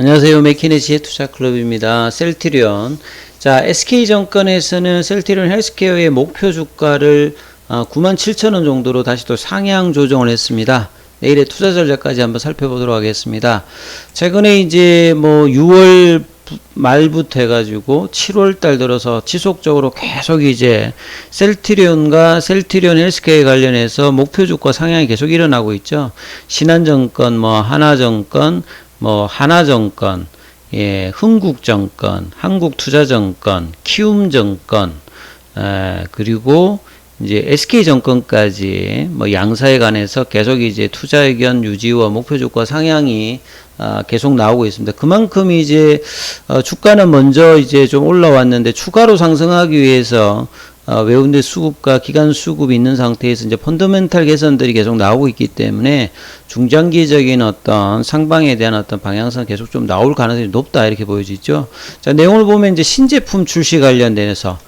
안녕하세요. 맥키네지의 투자클럽입니다. 셀트리온. 자, SK증권에서는 셀트리온 헬스케어의 목표 주가를 97,000원 정도로 다시 또 상향 조정을 했습니다. 내일의 투자 전략까지 한번 살펴보도록 하겠습니다. 최근에 이제 뭐 6월 말부터 해가지고 7월 달 들어서 지속적으로 계속 이제 셀트리온과 셀트리온 헬스케어 관련해서 목표 주가 상향이 계속 일어나고 있죠. 신한증권, 뭐 하나증권, 뭐 하나증권, 예, 흥국증권, 한국투자증권, 키움증권, 에, 그리고 이제 SK증권까지 뭐 양사에 관해서 계속 이제 투자 의견 유지와 목표 주가 상향이 아, 계속 나오고 있습니다. 그만큼 이제 어, 주가는 먼저 이제 좀 올라왔는데 추가로 상승하기 위해서 어, 외국인 수급과 기간 수급이 있는 상태에서 이제 펀더멘탈 개선들이 계속 나오고 있기 때문에 중장기적인 어떤 상방에 대한 어떤 방향성 계속 좀 나올 가능성이 높다 이렇게 보여지죠. 자 내용을 보면 이제 신제품 출시 관련돼서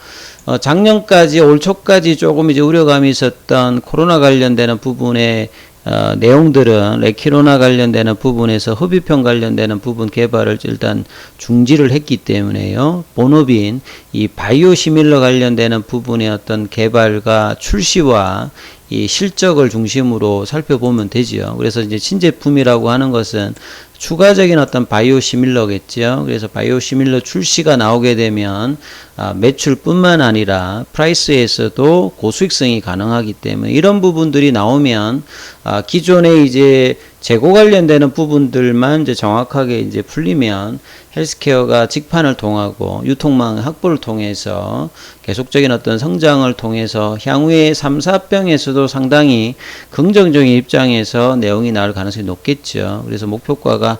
어, 작년까지 올 초까지 조금 이제 우려감이 있었던 코로나 관련되는 부분에 어, 내용들은 레키로나 관련되는 부분에서 흡입형 관련되는 부분 개발을 일단 중지를 했기 때문에요. 본업인 이 바이오 시밀러 관련되는 부분의 어떤 개발과 출시와 이 실적을 중심으로 살펴보면 되지요. 그래서 이제 신제품이라고 하는 것은 추가적인 어떤 바이오 시밀러겠죠. 그래서 바이오 시밀러 출시가 나오게 되면 아, 매출뿐만 아니라 프라이스에서도 고수익성이 가능하기 때문에 이런 부분들이 나오면 아, 기존에 이제 재고 관련되는 부분들만 이제 정확하게 이제 풀리면 헬스케어가 직판을 통하고 유통망 확보를 통해서 계속적인 어떤 성장을 통해서 향후에 3, 4병에서도 상당히 긍정적인 입장에서 내용이 나올 가능성이 높겠죠. 그래서 목표가가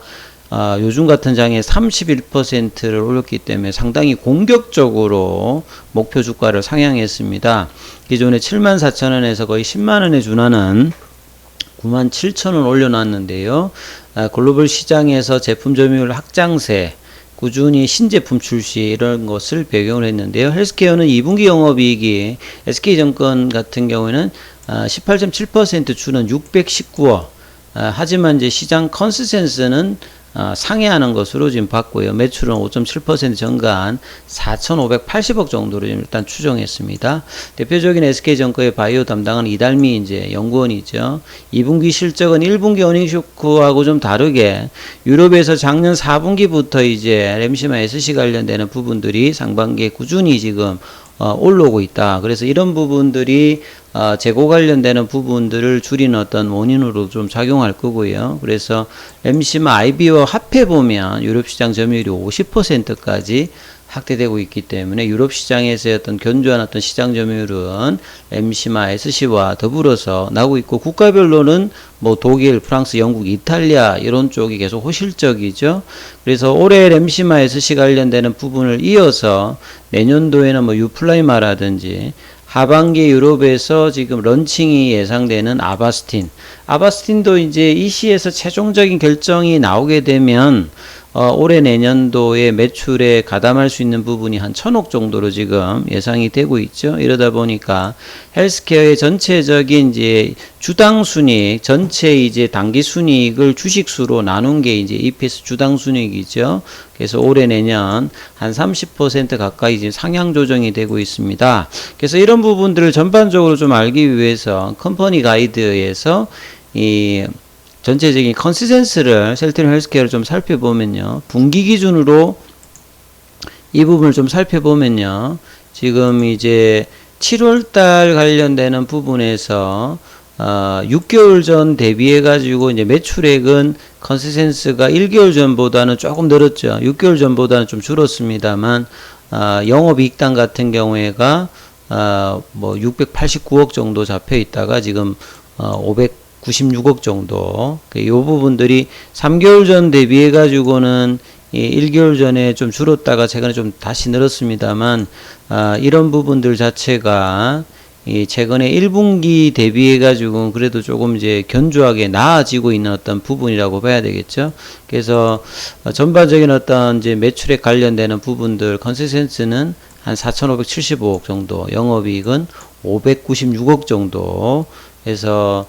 아, 요즘 같은 장에 31%를 올렸기 때문에 상당히 공격적으로 목표 주가를 상향했습니다. 기존에 74,000원에서 거의 10만원에 준하는 9만 7천 원 올려놨는데요. 아, 글로벌 시장에서 제품 점유율 확장세, 꾸준히 신제품 출시 이런 것을 배경으로 했는데요. 헬스케어는 2분기 영업이익이 SK증권 같은 경우에는 아, 18.7% 주는 619억. 아, 하지만 이제 시장 컨센서스는 어, 상회하는 것으로 지금 봤고요. 매출은 5.7% 증가한 4,580억 정도로 지금 일단 추정했습니다. 대표적인 SK증권의 바이오 담당은 이달미 이제 연구원이죠. 2분기 실적은 1분기 어닝 쇼크하고 좀 다르게 유럽에서 작년 4분기부터 이제 램시마 SC 관련되는 부분들이 상반기에 꾸준히 지금 어, 올라오고 있다. 그래서 이런 부분들이 어, 재고 관련되는 부분들을 줄이는 어떤 원인으로 좀 작용할 거고요. 그래서 램시마 IB와 합해 보면 유럽 시장 점유율이 50%까지 확대되고 있기 때문에 유럽 시장에서의 어떤 견조한 어떤 시장 점유율은 엠시마 SC와 더불어서 나오고 있고 국가별로는 뭐 독일, 프랑스, 영국, 이탈리아 이런 쪽이 계속 호실적이죠. 그래서 올해 램시마 SC 관련되는 부분을 이어서 내년도에는 뭐 유플라이마라든지 하반기 유럽에서 지금 런칭이 예상되는 아바스틴. 아바스틴도 이제 이 시에서 최종적인 결정이 나오게 되면 어, 올해 내년도에 매출에 가담할 수 있는 부분이 한 천억 정도로 지금 예상이 되고 있죠. 이러다 보니까 헬스케어의 전체적인 이제 주당 순이익, 전체 이제 단기 순이익을 주식수로 나눈 게 이제 EPS 주당 순이익이죠. 그래서 올해 내년 한 30% 가까이 지금 상향 조정이 되고 있습니다. 그래서 이런 부분들을 전반적으로 좀 알기 위해서 컴퍼니 가이드에서 이 전체적인 컨시센스를 셀트리온 헬스케어를 좀 살펴보면요. 분기 기준으로 이 부분을 좀 살펴보면요. 지금 이제 7월 달 관련되는 부분에서 어, 6개월 전 대비해 가지고 이제 매출액은 컨시센스가 1개월 전보다는 조금 늘었죠. 6개월 전보다는 좀 줄었습니다만 어, 영업이익당 같은 경우에가 어, 뭐 689억 정도 잡혀 있다가 지금 어, 500 96억 정도. 이 부분들이 3개월 전 대비해 가지고는 이 1개월 전에 좀 줄었다가 최근에 좀 다시 늘었습니다만 아, 이런 부분들 자체가 이 최근에 1분기 대비해 가지고 그래도 조금 이제 견조하게 나아지고 있는 어떤 부분이라고 봐야 되겠죠. 그래서 전반적인 어떤 이제 매출에 관련되는 부분들 컨센서스는 한 4,575억 정도, 영업이익은 596억 정도 해서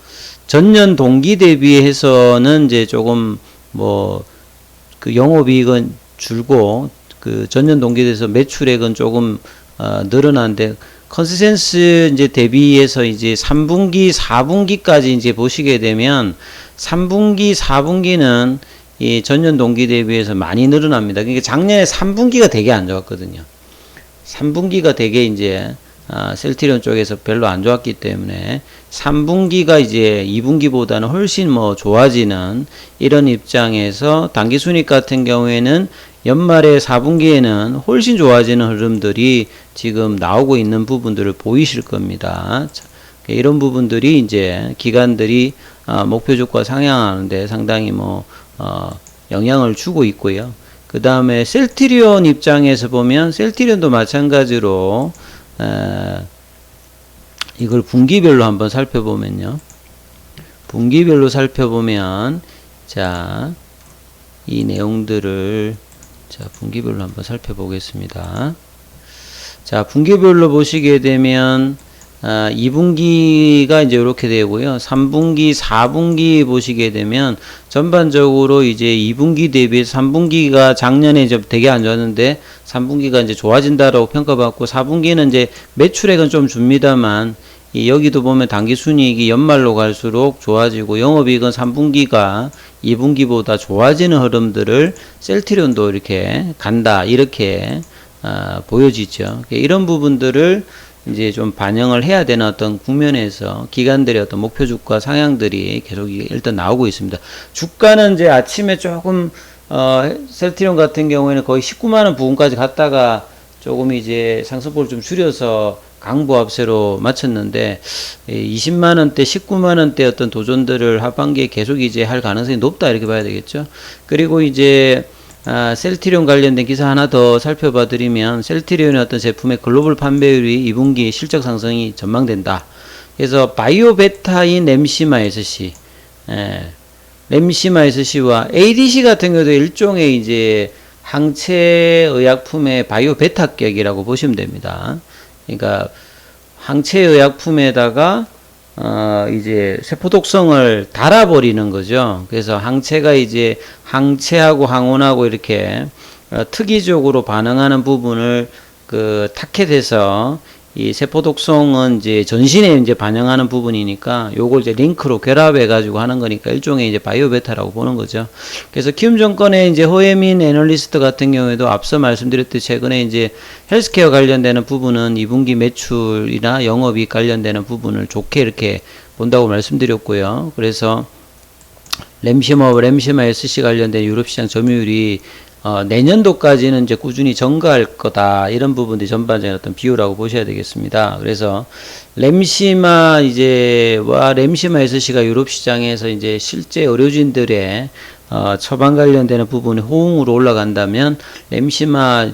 전년 동기 대비해서는 이제 조금 뭐 그 영업이익은 줄고 그 전년 동기 대해서 매출액은 조금 어, 늘어난데 컨센스 이제 대비해서 이제 3분기, 4분기까지 이제 보시게 되면 3분기, 4분기는 이 전년 동기 대비해서 많이 늘어납니다. 그러니까 작년에 3분기가 되게 안 좋았거든요. 3분기가 되게 이제 아, 셀티리온 쪽에서 별로 안 좋았기 때문에 3분기가 이제 2분기보다는 훨씬 뭐 좋아지는 이런 입장에서 단기 순익 같은 경우에는 연말에 4분기에는 훨씬 좋아지는 흐름들이 지금 나오고 있는 부분들을 보이실 겁니다. 자, 이런 부분들이 이제 기관들이 아, 목표 주가 상향하는데 상당히 뭐 어, 영향을 주고 있고요. 그 다음에 셀티리온 입장에서 보면 셀티리온도 마찬가지로 에, 이걸 분기별로 한번 살펴보면요. 분기별로 살펴보면 자, 이 내용들을 자, 분기별로 한번 살펴보겠습니다. 자, 분기별로 보시게 되면 아, 2분기가 이제 이렇게 되고요. 3분기, 4분기 보시게 되면 전반적으로 이제 2분기 대비 3분기가 작년에 좀 되게 안 좋았는데 3분기가 이제 좋아진다라고 평가받고 4분기는 이제 매출액은 좀 줍니다만 이 여기도 보면 단기 순이익이 연말로 갈수록 좋아지고 영업이익은 3분기가 2분기보다 좋아지는 흐름들을 셀트리온도 이렇게 간다 이렇게 아, 보여지죠. 이런 부분들을 이제 좀 반영을 해야 되는 어떤 국면에서 기관들의 어떤 목표 주가 상향들이 계속 일단 나오고 있습니다. 주가는 이제 아침에 조금 어, 셀트리온 같은 경우에는 거의 19만 원 부근까지 갔다가 조금 이제 상승폭을 좀 줄여서 강보 합세로 마쳤는데 20만 원대, 19만 원대 어떤 도전들을 하반기에 계속 이제 할 가능성이 높다 이렇게 봐야 되겠죠. 그리고 이제 아, 셀트리온 관련된 기사 하나 더 살펴봐 드리면 셀트리온의 어떤 제품의 글로벌 판매율이 2분기 실적 상승이 전망된다. 그래서 바이오 베타인 램시마 SC, 예, 램시마 SC와 ADC 같은 경우도 일종의 이제 항체 의약품의 바이오 베타격이라고 보시면 됩니다. 그러니까 항체 의약품에다가 어, 이제 세포 독성을 달아버리는 거죠. 그래서 항체가 이제 항체하고 항원하고 이렇게 어, 특이적으로 반응하는 부분을 그 타켓에서 이 세포 독성은 이제 전신에 이제 반영하는 부분이니까 요걸 이제 링크로 결합해 가지고 하는 거니까 일종의 이제 바이오 베타라고 보는 거죠. 그래서 키움 정권의 이제 호에민 애널리스트 같은 경우에도 앞서 말씀드렸듯이 최근에 이제 헬스케어 관련되는 부분은 2분기 매출이나 영업이 관련되는 부분을 좋게 이렇게 본다고 말씀드렸고요. 그래서 램시머, 램시마 SC 관련된 유럽 시장 점유율이 어, 내년도까지는 이제 꾸준히 증가할 거다. 이런 부분들이 전반적인 어떤 비율라고 보셔야 되겠습니다. 그래서 램시마 이제와 램시마 SC가 유럽 시장에서 이제 실제 의료진들의 어, 처방 관련되는 부분이 호응으로 올라간다면 램시마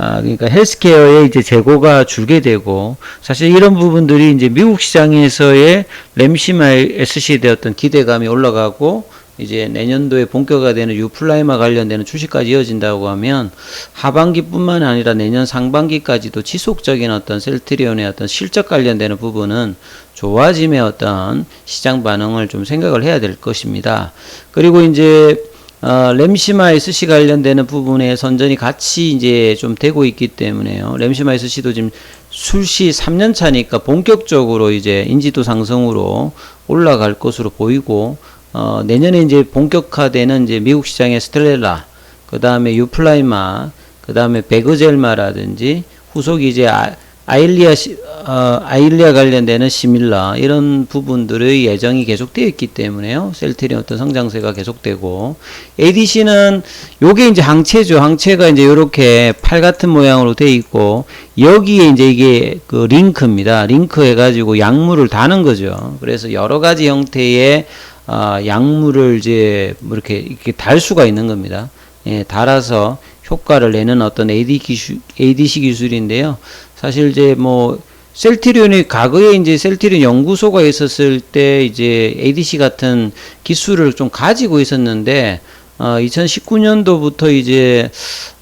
아, 그러니까 헬스케어의 이제 재고가 줄게 되고 사실 이런 부분들이 이제 미국 시장에서의 램시마 SC에 대한 어떤 기대감이 올라가고 이제 내년도에 본격화되는 유플라이마 관련되는 출시까지 이어진다고 하면 하반기뿐만 아니라 내년 상반기까지도 지속적인 어떤 셀트리온의 어떤 실적 관련되는 부분은 좋아짐의 어떤 시장 반응을 좀 생각을 해야 될 것입니다. 그리고 이제 어, 램시마 SC 관련되는 부분에 선전이 같이 이제 좀 되고 있기 때문에요. 램시마 SC도 지금 출시 3년 차니까 본격적으로 이제 인지도 상승으로 올라갈 것으로 보이고 어, 내년에 이제 본격화되는 이제 미국 시장의 스텔렐라, 그 다음에 유플라이마, 그 다음에 베그젤마라든지 후속이 이제 아, 아일리아 시, 어, 아일리아 관련되는 시밀라 이런 부분들의 예정이 계속되어 있기 때문에요. 셀트리 어떤 성장세가 계속되고 ADC는 요게 이제 항체죠. 항체가 이제 이렇게 팔 같은 모양으로 되어 있고 여기에 이제 이게 그 링크입니다. 링크 해가지고 약물을 다는 거죠. 그래서 여러 가지 형태의 어, 약물을 이제 뭐 이렇게 이렇게 달 수가 있는 겁니다. 예, 달아서 효과를 내는 어떤 AD 기술, ADC 기술인데요. 사실 이제 뭐 셀트리온이 과거에 이제 셀트리온 연구소가 있었을 때 이제 ADC 같은 기술을 좀 가지고 있었는데 어, 2019년도부터 이제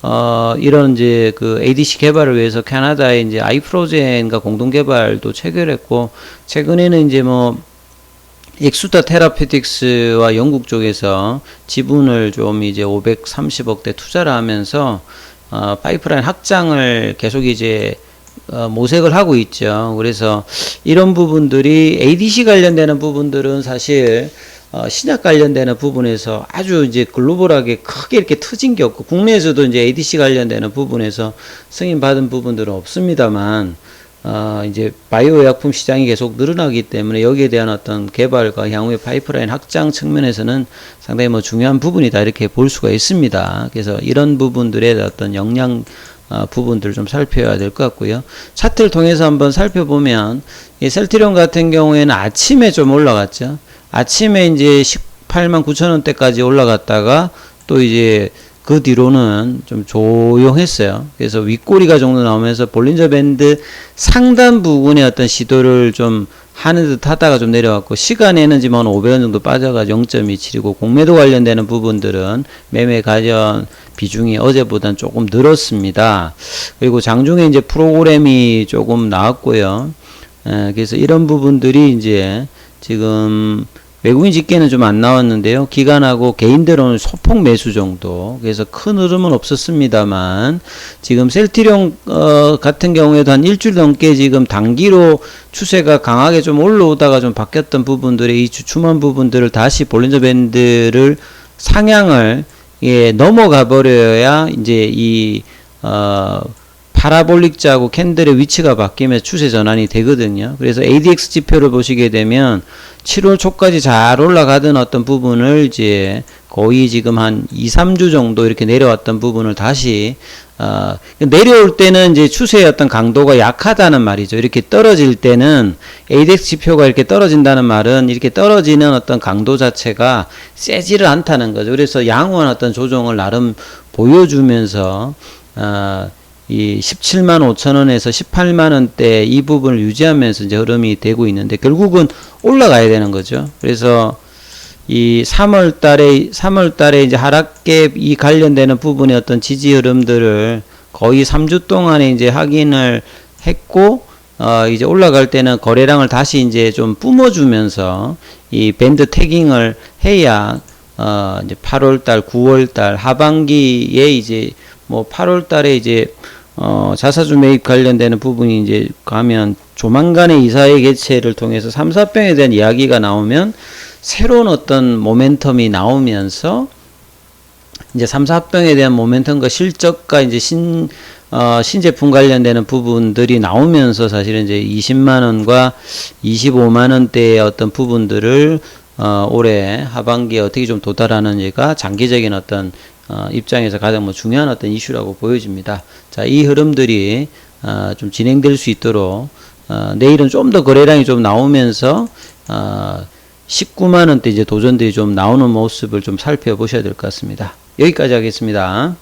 어, 이런 이제 그 ADC 개발을 위해서 캐나다에 이제 아이프로젠과 공동 개발도 체결했고 최근에는 이제 뭐 엑수타 테라피틱스와 영국 쪽에서 지분을 좀 이제 530억대 투자를 하면서 어, 파이프라인 확장을 계속 이제 어, 모색을 하고 있죠. 그래서 이런 부분들이 ADC 관련되는 부분들은 사실 어, 신약 관련되는 부분에서 아주 이제 글로벌하게 크게 이렇게 터진 게 없고 국내에서도 이제 ADC 관련되는 부분에서 승인 받은 부분들은 없습니다만 어, 이제 바이오 의약품 시장이 계속 늘어나기 때문에 여기에 대한 어떤 개발과 향후의 파이프라인 확장 측면에서는 상당히 뭐 중요한 부분이다 이렇게 볼 수가 있습니다. 그래서 이런 부분들의 어떤 역량 어, 부분들 좀 살펴야 될 것 같고요. 차트를 통해서 한번 살펴보면 이 셀트리온 같은 경우에는 아침에 좀 올라갔죠. 아침에 이제 18만 9천 원대까지 올라갔다가 또 이제 그 뒤로는 좀 조용했어요. 그래서 윗꼬리가 정도 나오면서 볼린저 밴드 상단 부분의 어떤 시도를 좀 하는 듯 하다가 좀 내려왔고 시간에는 지금 한 500원 정도 빠져가 0.27이고 공매도 관련되는 부분들은 매매 가전 비중이 어제보다는 조금 늘었습니다. 그리고 장중에 이제 프로그램이 조금 나왔고요. 에, 그래서 이런 부분들이 이제 지금 외국인 집계는 좀 안 나왔는데요. 기관하고 개인들은 소폭 매수 정도. 그래서 큰 흐름은 없었습니다만 지금 셀티령 어, 같은 경우에도 한 일주일 넘게 지금 단기로 추세가 강하게 좀 올라오다가 좀 바뀌었던 부분들의 이 주춤한 부분들을 다시 볼린저 밴드를 상향을 예, 넘어가 버려야 이제 이 어, 파라볼릭 자고 캔들의 위치가 바뀌면 추세 전환이 되거든요. 그래서 ADX 지표를 보시게 되면 7월 초까지 잘 올라가던 어떤 부분을 이제 거의 지금 한 2, 3주 정도 이렇게 내려왔던 부분을 다시 어, 내려올 때는 이제 추세의 어떤 강도가 약하다는 말이죠. 이렇게 떨어질 때는 ADX 지표가 이렇게 떨어진다는 말은 이렇게 떨어지는 어떤 강도 자체가 세지를 않다는 거죠. 그래서 양호한 어떤 조정을 나름 보여주면서 어, 이 17만 5천 원에서 18만 원대 이 부분을 유지하면서 이제 흐름이 되고 있는데 결국은 올라가야 되는 거죠. 그래서 이 3월 달에 3월 달에 이제 하락갭 이 관련되는 부분의 어떤 지지 흐름들을 거의 3주 동안에 이제 확인을 했고 어 이제 올라갈 때는 거래량을 다시 이제 좀 뿜어주면서 이 밴드 태깅을 해야 어 이제 8월 달, 9월 달 하반기에 이제 뭐 8월 달에 이제 어, 자사주 매입 관련되는 부분이 이제 가면 조만간에 이사회 개최를 통해서 삼사병에 대한 이야기가 나오면 새로운 어떤 모멘텀이 나오면서 이제 삼사병에 대한 모멘텀과 실적과 이제 신, 어, 신제품 관련되는 부분들이 나오면서 사실은 이제 20만 원과 25만 원대의 어떤 부분들을 어, 올해 하반기에 어떻게 좀 도달하는지가 장기적인 어떤 어, 입장에서 가장 뭐 중요한 어떤 이슈라고 보여집니다. 자, 이 흐름들이 어, 좀 진행될 수 있도록 어, 내일은 좀 더 거래량이 좀 나오면서 어, 19만 원대 이제 도전들이 좀 나오는 모습을 좀 살펴보셔야 될 것 같습니다. 여기까지 하겠습니다.